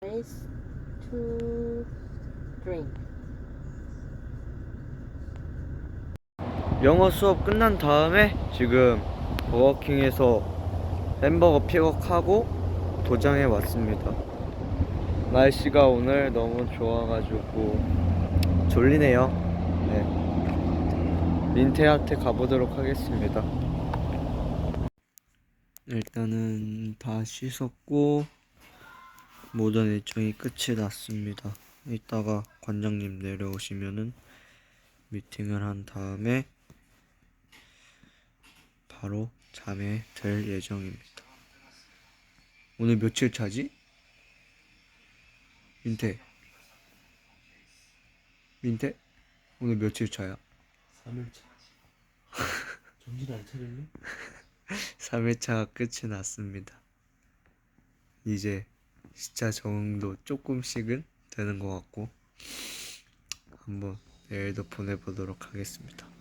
Place to drink. 영어 수업 끝난 다음에 지금 버거킹에서 햄버거 픽업하고 도장에 왔습니다. 날씨가 오늘 너무 좋아가지고 졸리네요. 네. 민태한테 가보도록 하겠습니다. 일단은 다 씻었고 모든 일정이 끝이 났습니다. 이따가 관장님 내려오시면은 미팅을 한 다음에 바로 잠에 들 예정입니다. 오늘 며칠 차지? 민태. 민태? 오늘 며칠 차야? 3일 차 정신 안 차릴래? 3일 차가 끝이 났습니다. 이제 진짜 적응도 조금씩은 되는 것 같고 한번 내일도 보내보도록 하겠습니다.